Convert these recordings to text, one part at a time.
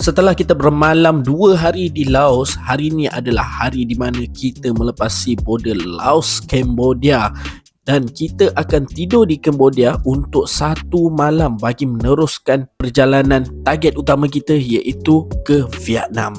Setelah kita bermalam dua hari di Laos, hari ini adalah hari di mana kita melepasi border Laos Cambodia dan kita akan tidur di Cambodia untuk satu malam bagi meneruskan perjalanan target utama kita iaitu ke Vietnam.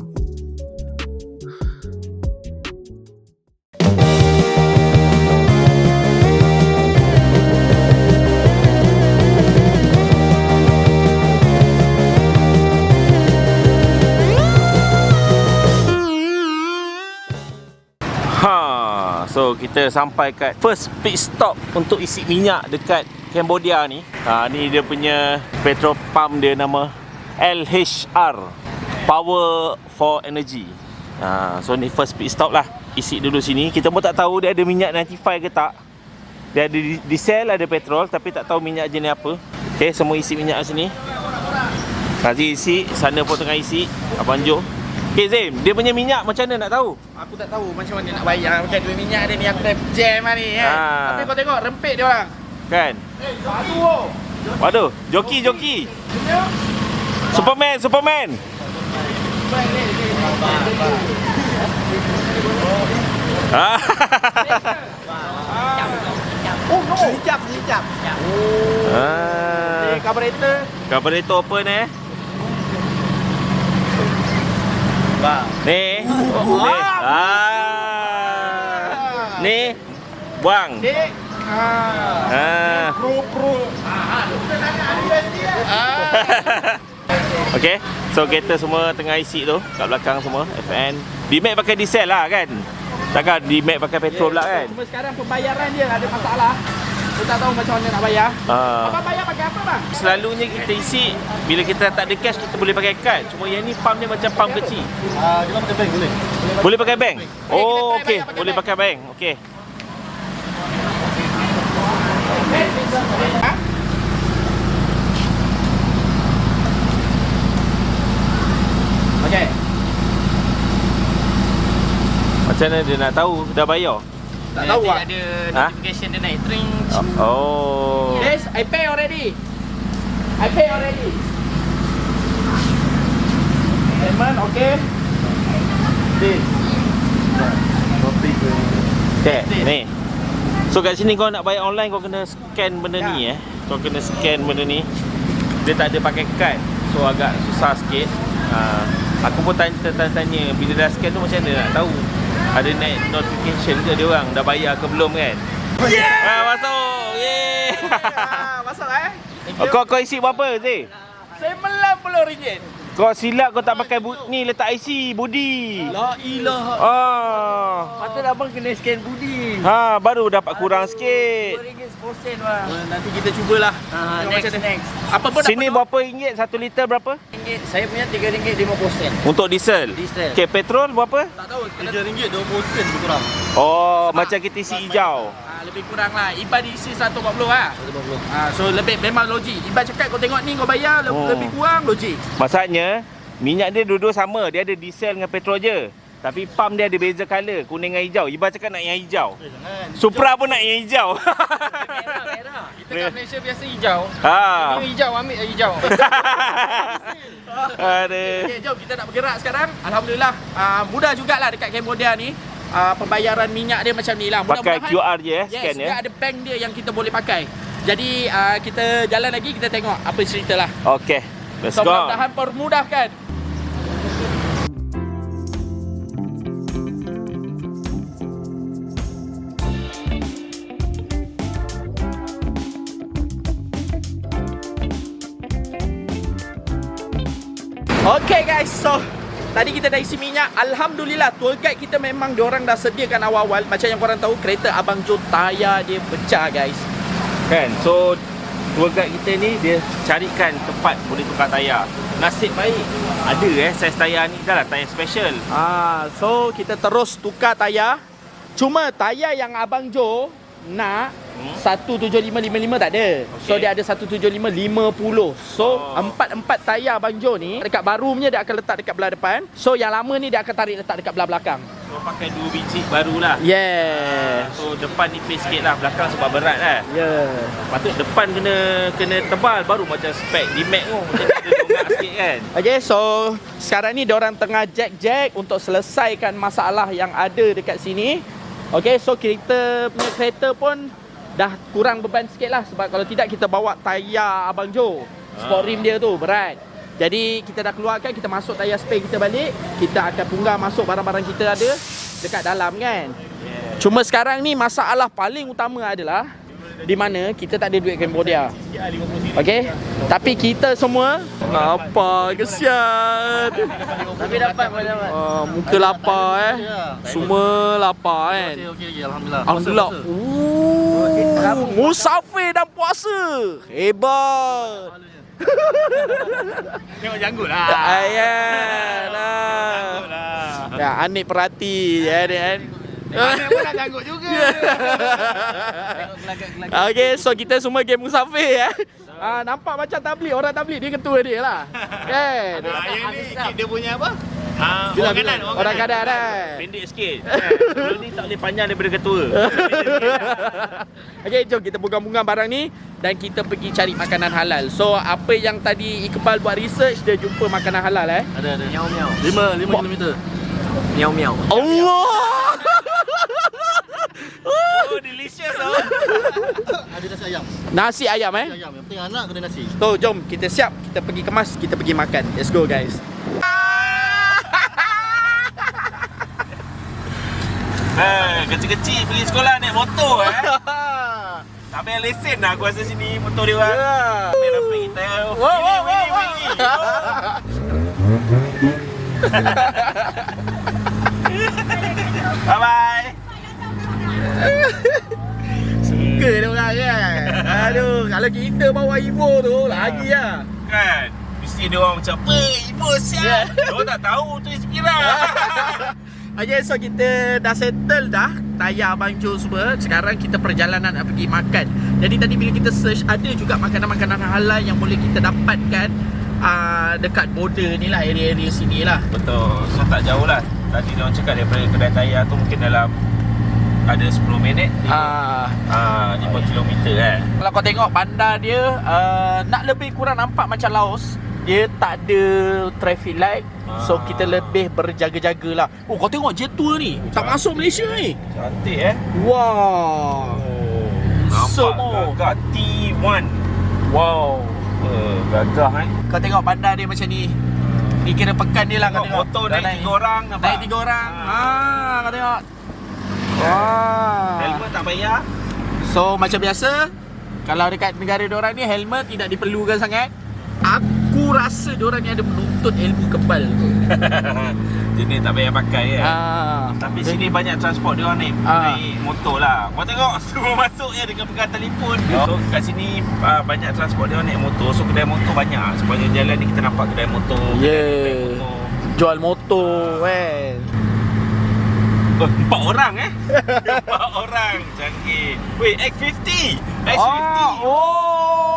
Kita sampai kat first pit stop untuk isi minyak dekat Cambodia ni. Ha, ni dia punya petrol pump dia nama LHR Power for Energy. Ha, so ni first pit stop lah. Isi dulu sini. Kita pun tak tahu dia ada minyak 95 ke tak. Dia ada di- diesel, ada petrol tapi tak tahu minyak jenis apa. Okay, semua isi minyak kat sini. Nanti isi, sana pun tengah isi. Abang Jo. Okay Zim, dia punya minyak macam mana nak tahu? Aku tak tahu macam mana nak bayar Macam duit minyak dia ni Aku dah jam lah ni kan Ah. Tapi kau tengok rempit dia orang Kan? Eh batu oh Waduh, joki joki. Superman, Superman. Ah. Oh no Sekejap sekejap Oh ah. Carburetor Carburetor open eh. Ni. Ni. Ah. Ni buang. Ah Ah. Pro Ah Okey. So kereta semua tengah isi tu kat belakang semua FN. Di-Mac pakai diesel lah kan? Takkan di-Mac pakai petrol pula kan? Cuma sekarang pembayaran dia ada masalah Aku tak tahu macam mana nak bayar Ah. Abang bayar pakai apa bang? Selalunya kita isi Bila kita tak ada cash Kita boleh pakai kad Cuma yang ni pump dia macam pump kecil Ah, dia pakai bank boleh Boleh pakai bank? Oh okey Boleh pakai bank Okey Ha? Okey Macam mana dia nak tahu Dah bayar? Tak tahu ah. Ada Ha? notification dia naik Tring Oh Yes, I pay already. I pay already. Payment, okay. This. Cek ni So kat sini kau nak bayar online Kau kena scan benda ni eh Kau kena scan benda ni Dia tak ada pakai kad So agak susah sikit ha, Aku pun tanya, tanya-tanya Bila dah scan tu macam mana nak tahu Ada naik notification ke dia orang Dah bayar ke belum kan Yeah! Ha, masuk! Ah, masuk eh. Oh, kau kau isi berapa Zee? RM90. Kau silap kau tak pakai bu- ni letak IC budi. La ilaha. Ah. Patut abang kena scan budi Ha baru dapat kurang sikit. RM2 10 bang Nanti kita cubalah. Ah, Tengok next, macam next. Apa pun Sini berapa ringgit? Satu liter berapa? RM1, Saya punya RM3.50 Untuk diesel. Diesel. Okey, petrol berapa? Tak tahu. RM3.20 lebih kurang. Oh, macam kita isi hijau. Ah, lebih kurang lah. Iban diisi 140 lah. 140. Ah, so lebih memang logik. Iban cakap kau tengok ni kau bayar Oh. lebih kurang logik. Maksudnya, minyak dia dua-dua sama. Dia ada diesel dengan petrol je. Tapi pump dia ada beza colour, kuning dengan hijau. Iba cakap nak yang hijau. Supra pun nak yang hijau. Merah, merah Kita kat Malaysia biasa hijau. ha. Ini hijau ambil yang hijau. Aduh. Okey, jom kita nak bergerak sekarang. Alhamdulillah, uh, mudah jugalah dekat Cambodia ni. Uh, pembayaran minyak dia macam ni lah. Pakai QR je eh, Yes, scan dia ya. ada bank dia yang kita boleh pakai. Jadi uh, kita jalan lagi kita tengok apa cerita lah. Okey. Let's So go. mudah-mudahan permudahkan. Okay guys, so tadi kita dah isi minyak. Alhamdulillah tour guide kita memang diorang dah sediakan awal-awal. Macam yang korang tahu kereta Abang Jo tayar dia pecah guys. Kan So Tour guide kita ni Dia carikan tempat Boleh tukar tayar Nasib baik Ada eh Saiz tayar ni dah lah Tayar special Ah, so kita terus tukar tayar. Cuma tayar yang Abang Jo nak Hmm? 17555 tak ada. So Okey. dia ada 17550. So Oh. empat-empat tayar Banjo ni dekat baru punya dia akan letak dekat belah depan. So yang lama ni dia akan tarik letak dekat belah belakang. So pakai dua biji baru lah Yeah. So depan nipis sikit lah Belakang sebab berat lah Yeah. Patut depan kena kena tebal Baru macam spek di Mac tu Macam ada dongak sikit kan Okay, so sekarang ni orang tengah jack-jack untuk selesaikan masalah yang ada dekat sini. Okay, so kita punya kereta pun dah kurang beban sikit lah sebab kalau tidak kita bawa tayar Abang Jo. Sport Ah. rim dia tu berat. Jadi kita dah keluarkan, kita masuk tayar spare kita balik. Kita akan punggah masuk barang-barang kita ada dekat dalam kan. Cuma sekarang ni masalah paling utama adalah di mana kita tak ada duit Cambodia. Okey. Tapi kita semua apa kesian. Tapi dapat pun dapat. Uh, muka lapar eh. Semua lapar kan. Okey okey alhamdullah. Alhamdulillah. Ooh, musafir dan puasa. Hebat. Tengok janggut lah Ayan. lah. Ya, Anik perhati ya dia kan. Mana pun nak janggut juga Okay, so kita semua game musafir ya. Ah, nampak macam tablik, orang tablik dia ketua dia lah. Kan? Ah, yang ni dia punya apa? Ah, orang kanan, Orang kanan kan. Pendek sikit. Kan? Kalau ni tak boleh panjang daripada ketua. Okey, jom kita bunga-bunga barang ni dan kita pergi cari makanan halal. So, apa yang tadi Iqbal buat research, dia jumpa makanan halal eh. Ada ada. Miau miau. 5 5 kilometer. Miau miau. Allah! Oh, delicious tau. Ada nasi ayam. Nasi ayam eh. Nasi ayam. Yang penting anak kena nasi. So, jom kita siap, kita pergi kemas, kita pergi makan. Let's go guys. Eh, kecil-kecil pergi sekolah naik motor eh. Tak payah lesen lah aku rasa sini motor dia orang. Ya. Dapat kita. Wow, wow, wow, wow. Bye bye. Suka dia orang kan. Aduh, kalau kita bawa Ivo tu, lagi lah. Kan? Mesti dia orang macam apa? Ibu siap. Dia orang tak tahu tu Inspira. Okay, so kita dah settle dah Tayar Abang Jo semua Sekarang kita perjalanan nak pergi makan Jadi tadi bila kita search Ada juga makanan-makanan halal Yang boleh kita dapatkan uh, Dekat border ni lah Area-area sini lah Betul. So tak jauh lah. Tadi dia orang cakap daripada kedai tayar tu mungkin dalam ada 10 minit. uh, Ah, 5 kilometer kan. Kalau kau tengok bandar dia uh, Nak lebih kurang nampak macam Laos Dia tak ada traffic light So Ah. kita lebih berjaga-jaga lah Oh kau tengok jet tour ni Tak masuk Malaysia ni Cantik eh. Wah Oh, nampak gagah T1. Wow Uh, gagah eh. Kau tengok bandar dia macam ni Ni kira pekan dia lah kau Tengok motor naik tiga orang nampak. Naik tiga orang Ah. ha, Kau tengok Wah Helmet tak payah. So macam biasa Kalau dekat negara diorang ni Helmet tidak diperlukan sangat Aku rasa diorang ni ada menuntut ilmu kebal Jenis tak payah pakai kan. ah. Tapi sini banyak transport dia orang naik, Ah. naik motor lah. Kau tengok semua masuk je dengan pegang telefon. So kat sini uh, banyak transport dia orang naik motor. So kedai motor banyak. Sepanjang jalan ni kita nampak kedai motor. kedai Yeah. motor. Jual motor kan Oh, empat orang eh. empat orang. Canggih. Weh, X50. X50. Ah, oh.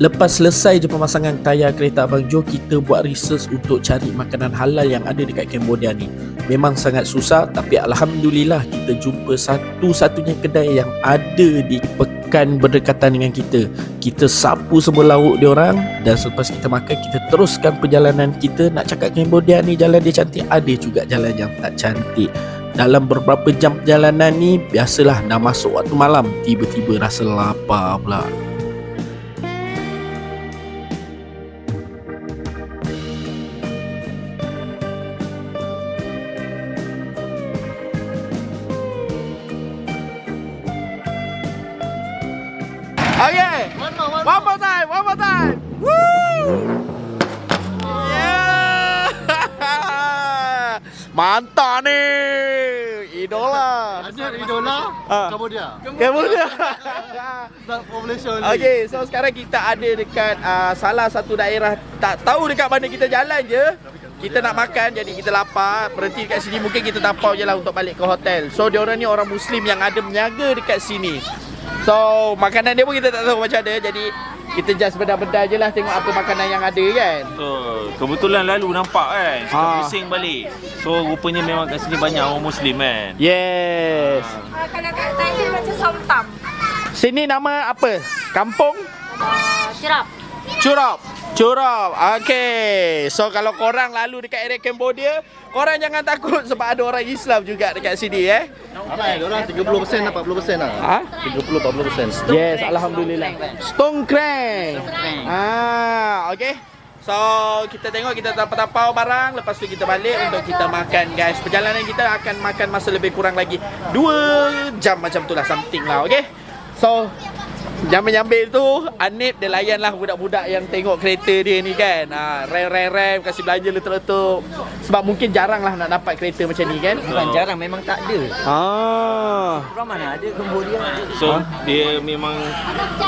Lepas selesai je pemasangan tayar kereta Abang Jo, kita buat research untuk cari makanan halal yang ada dekat Cambodia ni. Memang sangat susah tapi Alhamdulillah kita jumpa satu-satunya kedai yang ada di pekan berdekatan dengan kita. Kita sapu semua lauk dia orang dan selepas kita makan kita teruskan perjalanan kita. Nak cakap Cambodia ni jalan dia cantik, ada juga jalan yang tak cantik. Dalam beberapa jam perjalanan ni biasalah dah masuk waktu malam tiba-tiba rasa lapar pula. Okay One more one One more. time One more time. Woo! Yeah. Mantap ni. Idola. Ada idola. Cambodia. Cambodia population. Okay, so sekarang kita ada dekat uh, salah satu daerah. Tak tahu dekat mana kita jalan je. kita nak makan jadi kita lapar. Berhenti dekat sini. Mungkin kita tapau je lah untuk balik ke hotel. So diorang ni orang muslim yang ada menjaga dekat sini so makanan dia pun kita tak tahu macam ada jadi kita just benda-benda je lah tengok apa makanan yang ada kan So, kebetulan lalu nampak kan. Kita Ha. pusing balik. So, rupanya memang kat sini banyak orang Muslim kan. yes Ah, Kalau kat Thailand macam somtam. sini nama apa kampung Uh, cerap. Curop Curop Okay So kalau korang lalu dekat area Cambodia Korang jangan takut sebab ada orang Islam juga dekat sini eh? Ramai, orang 30% lah, 40% lah. Ha? 30-40%. Yes, Alhamdulillah. Stone Crank. Ah, okay So kita tengok kita tapau-tapau barang. Lepas tu kita balik untuk kita makan guys. Perjalanan kita akan makan masa lebih kurang lagi 2 jam macam tu lah something lah okay So Nyambil-nyambil tu Anip dia layan lah budak-budak yang tengok kereta dia ni kan ha, Rem-rem-rem Kasih belanja letup-letup Sebab mungkin jarang lah nak dapat kereta macam ni kan Bukan jarang memang tak ada. Ah, Orang mana ada Cambodia. So, dia memang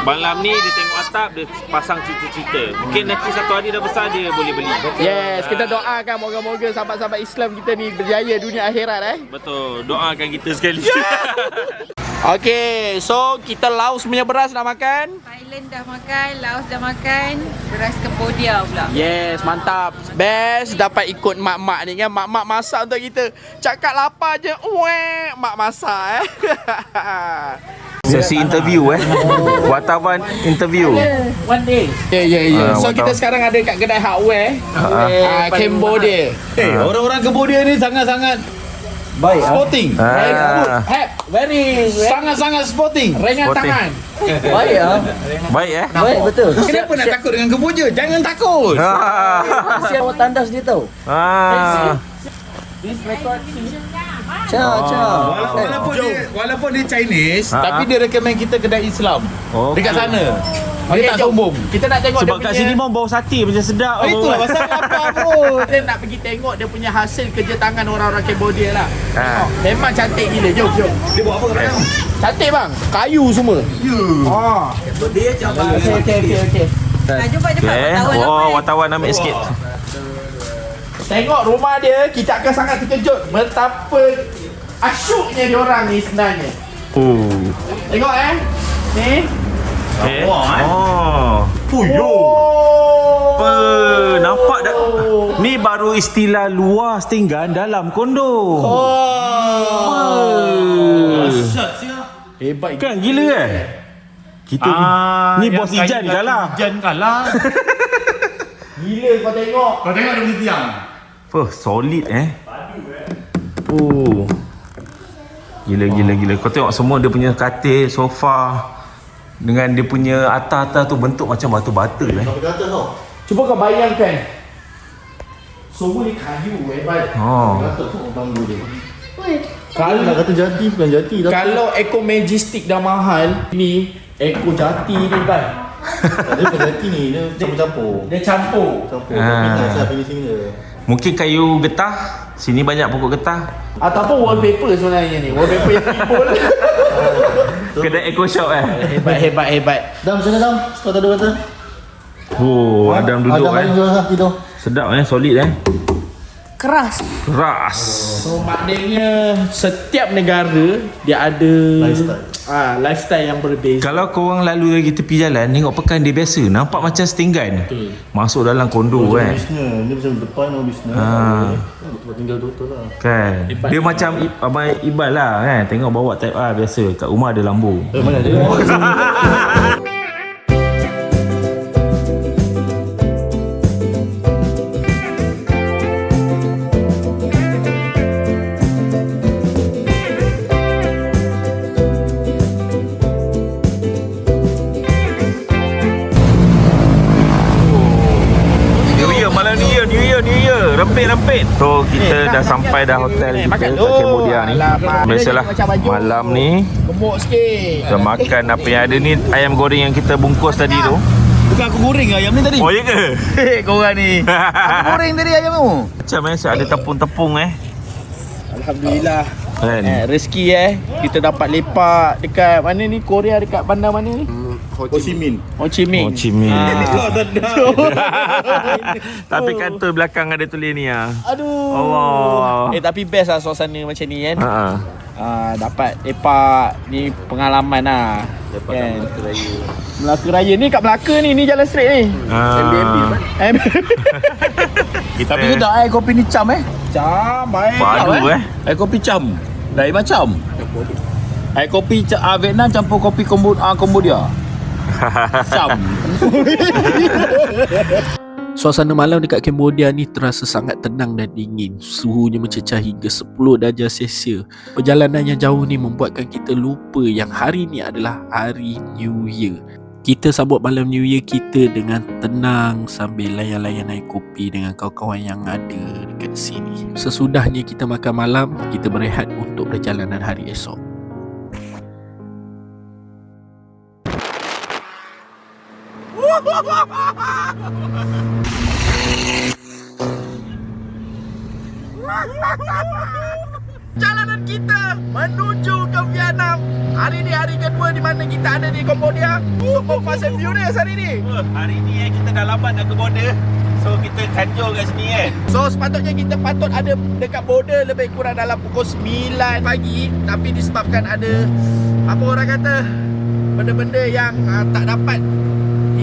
malam ni dia tengok atap, dia pasang cerita-cerita. Mungkin nanti satu hari dah besar dia boleh beli. Yes, kita doakan moga-moga sahabat-sahabat Islam kita ni berjaya dunia akhirat eh. Betul. Doakan kita sekali. Okey, so kita Laos punya beras nak makan. Thailand dah makan, Laos dah makan, beras Cambodia pula. Yes, mantap. Best dapat ikut mak-mak ni kan. Mak-mak masak untuk kita. Cakap lapar je, weh, mak masak eh. Sesi interview eh. Wartawan interview. One day. Ya, ya, ya. Ah, So kita sekarang ada kat kedai hardware. Ah, Cambodia. Eh, orang-orang Cambodia ni sangat-sangat Baik sporting. Very good. Ah. Have very Sangat-sangat sporting. ringan Sporting. tangan. Baik ah. Baik eh. Baik betul. Kenapa nak takut dengan Cambodia? Jangan takut. Ah. Siapa awak tandas dia tahu. Ah. Cha cha. Walaupun dia walaupun dia Chinese, Ha, tapi ha. dia recommend kita kedai Islam. Okey. Dekat sana. Dia Okey, tak jom. sombong. Kita nak tengok Sebab dia kat punya... sini pun bau sate macam sedap. Oh, itulah bau. pasal lapar bro. Kita nak pergi tengok dia punya hasil kerja tangan orang-orang Cambodia lah. Ha. Tengok. Memang cantik gila. Jom, jom. Dia buat apa kat dalam? Cantik bang. Kayu semua. Ya. Ah. Okey, okey, okey, okey. Nah, jumpa cepat Okay. wartawan Oh, apa? wartawan ambil sikit. Tengok rumah dia, kita akan sangat terkejut betapa asyuknya dia orang ni sebenarnya. Oh. Tengok eh. Ni. Okay. Eh. Oh. Oh. Apa? Nampak dah. Ni baru istilah luas tinggal dalam kondo. Oh. Hebat Kan gila kan? Kita ni bos Ijan kalah. Ijan kalah. Gila kau tengok. Kau tengok dia punya tiang. Apa? Solid eh. Oh. Gila gila gila. Kau tengok semua dia punya katil, sofa dengan dia punya atas-atas tu bentuk macam batu bata eh. Kata tau. Cuba kau bayangkan. Semua ni kayu hebat. Oh. Kata tu banggu dia. Kalau Nak kata jati bukan jati tapi Kalau Eko Majestic dah mahal Ni Eko Jati ni kan dia bukan jati ni, dia campur-campur. Dia campur Campur. Ah. Tapi tak saya finishing dia. Mungkin kayu getah. Sini banyak pokok getah. Ataupun wallpaper sebenarnya ni Wallpaper yang timbul Kedai eco shop eh. Hebat hebat hebat Dam, mana Dam? Kau tak ada kata? Oh, Adam duduk Adam eh. tidur. Sedap eh, solid eh. Keras. Keras. So maknanya Setiap negara Dia ada Lifestyle. ah, Lifestyle yang berbeza Kalau korang lalu lagi tepi jalan Tengok pekan dia biasa Nampak macam setinggan Masuk dalam kondo kan Bisnes. Dia macam depan orang bisnes. Ah. Tempat tinggal betul lah. Kan Dia macam Abang Iqbal lah kan Tengok bawa type A biasa Kat rumah ada lambu Eh, mana dia? So kita dah sampai dah hotel Eh, kita Kat. Cambodia ni. Biasalah. Malam ni Gemuk sikit Kita makan apa yang ada ni Ayam goreng yang kita bungkus tadi tu Bukan aku goreng ayam ni tadi. Oh ya ke? Hei, korang ni. Aku goreng tadi ayam tu. Macam eh Ada tepung-tepung eh Alhamdulillah Kan eh, Rezeki eh Kita dapat lepak Dekat mana ni Korea dekat bandar mana ni Ho Chi Minh. Ho Chi Minh. Ho Chi Minh. Ah. Tapi kantor belakang ada tulis ni ah. Aduh. Allah. Eh tapi best lah suasana macam ni kan. Ha ah. Ah, dapat lepak ni pengalaman lah. Lepak kan? Melaka Raya. Melaka Raya ni kat Melaka ni, ni jalan straight ni. Ah. MBMB kan? Kita Tapi sedap eh kopi ni cam eh. Cam, baik. Padu eh. Air kopi cam. Lain macam. Air kopi ca- ah, Vietnam campur kopi Kombo, ah, Cambodia. Suasana malam dekat Cambodia ni terasa sangat tenang dan dingin. Suhunya mencecah hingga 10 darjah Celsius. Perjalanan yang jauh ni membuatkan kita lupa yang hari ni adalah hari New Year. Kita sambut malam New Year kita dengan tenang sambil layan-layan air kopi dengan kawan-kawan yang ada dekat sini. Sesudahnya kita makan malam, kita berehat untuk perjalanan hari esok. Jalanan kita menuju ke Vietnam. Hari ni hari kedua di mana kita ada di Cambodia. Super Fast and Furious hari ni. Hari ni eh, kita dah lambat nak ke border. So kita kanjur kat sini kan. So sepatutnya kita patut ada dekat border lebih kurang dalam pukul 9 pagi Tapi disebabkan ada Apa orang kata Benda-benda yang uh, tak dapat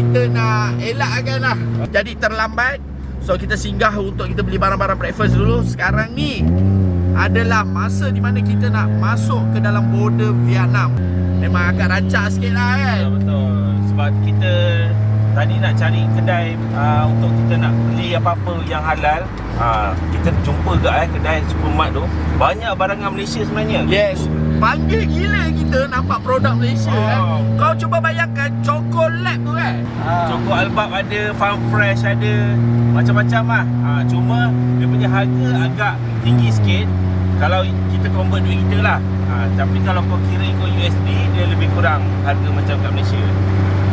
Kita nak elakkan lah Jadi terlambat So kita singgah untuk kita beli barang-barang breakfast dulu Sekarang ni Adalah masa di mana kita nak masuk ke dalam border Vietnam Memang agak rancak sikit lah kan Ya betul. Sebab kita tadi nak cari kedai uh, untuk kita nak beli apa-apa yang halal. Uh, kita jumpa ke eh kedai supermart tu. Banyak barangan Malaysia sebenarnya. Yes Panggil gila kita nampak produk Malaysia Oh. kan Kau cuba Albab ada, Farm Fresh ada, macam-macam lah. Ha, cuma dia punya harga agak tinggi sikit kalau kita convert duit kita lah. Ha, tapi kalau kau kira ikut USD, dia lebih kurang harga macam kat Malaysia.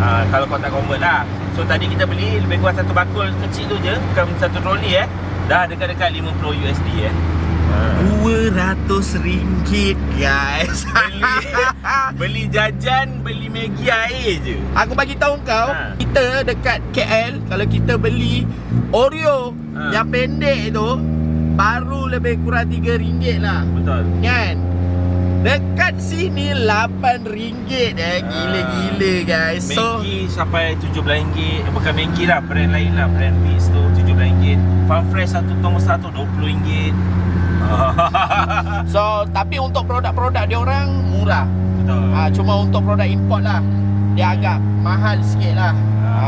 Ha, kalau kau tak convert lah. So tadi kita beli lebih kurang satu bakul kecil tu je, bukan satu troli eh. Dah dekat-dekat 50 USD eh. Ha. RM200 guys Beli, beli jajan, beli Maggi air je. Aku bagi tahu kau Ha. Kita dekat KL Kalau kita beli Oreo Ha. Yang pendek tu Baru lebih kurang RM3 lah Betul. Kan Dekat sini RM8 eh Gila-gila guys So Maggi sampai RM17 eh, Bukan Maggi lah Brand lain lah Brand Beats tu RM17 Farm Fresh satu tong besar tu RM20 So tapi untuk produk-produk dia orang murah. Betul. Ha, Cuma untuk produk import lah. Dia agak mahal sikit lah. Ha,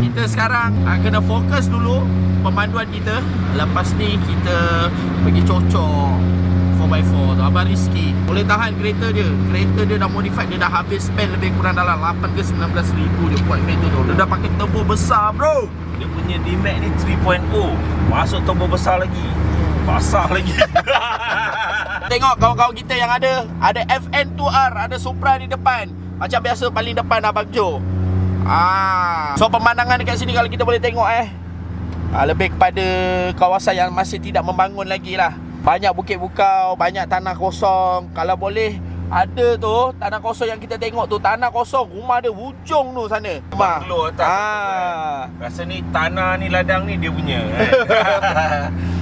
Kita sekarang ha, kena fokus dulu Pemanduan kita. Lepas ni kita pergi cocok 4x4 tu. Abang Rizky Boleh tahan kereta dia? Kereta dia dah modified Dia dah habis spend lebih kurang dalam 8 ke 19 ribu Dia buat kereta tu. Dia dah pakai turbo besar bro. Dia punya D-Max ni 3.0 Masuk turbo besar lagi Basah lagi. Tengok kawan-kawan kita yang ada. Ada FN2R Ada Supra di depan. Macam biasa paling depan Abang Jo. Ah. So pemandangan dekat sini Kalau kita boleh tengok eh. Ah, Lebih kepada Kawasan yang masih tidak membangun lagi lah. Banyak bukit bukau Banyak tanah kosong. Kalau boleh ada tu tanah kosong yang kita tengok tu. Tanah kosong rumah dia hujung tu sana. Rumah. Keluar atas. ah. Rasa ni tanah ni ladang ni dia punya eh.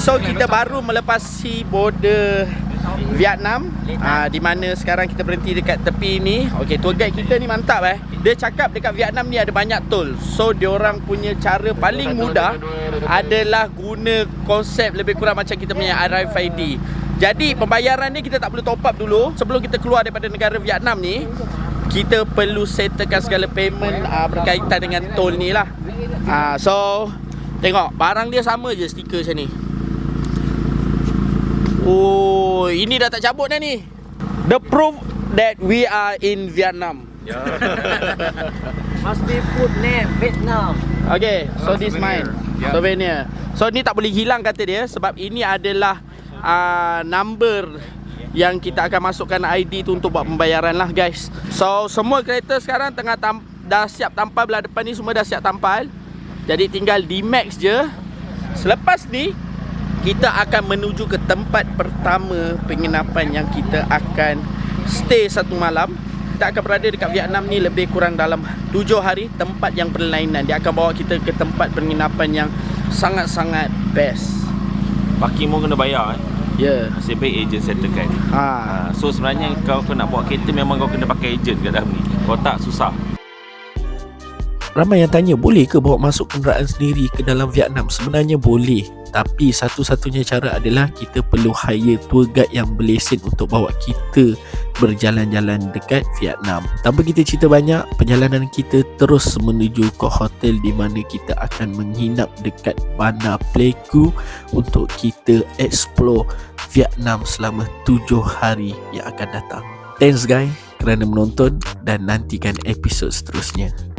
so kita baru melepasi border Vietnam. Uh, Di mana sekarang kita berhenti dekat tepi ni. Okay, tour guide kita ni mantap eh. Dia cakap dekat Vietnam ni ada banyak tol So, diorang punya cara paling mudah Adalah guna konsep lebih kurang macam kita punya RFID Jadi, pembayaran ni kita tak perlu top up dulu. Sebelum kita keluar daripada negara Vietnam ni kita perlu settlekan segala payment uh, berkaitan dengan tol ni lah. Uh, So Tengok, barang dia sama je stiker macam ni. Oh, ini dah tak cabut dah ni. The proof that we are in Vietnam. Must be put name Vietnam. Okay, so this mine. Souvenir. So ni tak boleh hilang kata dia sebab ini adalah uh, number yang kita akan masukkan ID tu untuk buat pembayaran lah guys. So semua kereta sekarang tengah tam- dah siap tampal belah depan ni semua dah siap tampal. Jadi tinggal D-Max je. Selepas ni kita akan menuju ke tempat pertama penginapan yang kita akan stay satu malam. Kita akan berada dekat Vietnam ni lebih kurang dalam 7 hari tempat yang berlainan. Dia akan bawa kita ke tempat penginapan yang sangat-sangat best. Parking pun kena bayar eh. Ya. Yeah. Nasib baik ejen settlekan. Ha. Ha, so sebenarnya kau, kau nak bawa kereta memang kau kena pakai ejen kat dalam ni. Kalau tak susah. Ramai yang tanya boleh ke bawa masuk kenderaan sendiri ke dalam Vietnam? Sebenarnya boleh. Tapi satu-satunya cara adalah kita perlu hire tour guide yang berlesen untuk bawa kita berjalan-jalan dekat Vietnam. Tanpa kita cerita banyak, perjalanan kita terus menuju ke hotel di mana kita akan menginap dekat Bandar Pleiku untuk kita explore Vietnam selama 7 hari yang akan datang. Thanks guys kerana menonton dan nantikan episod seterusnya.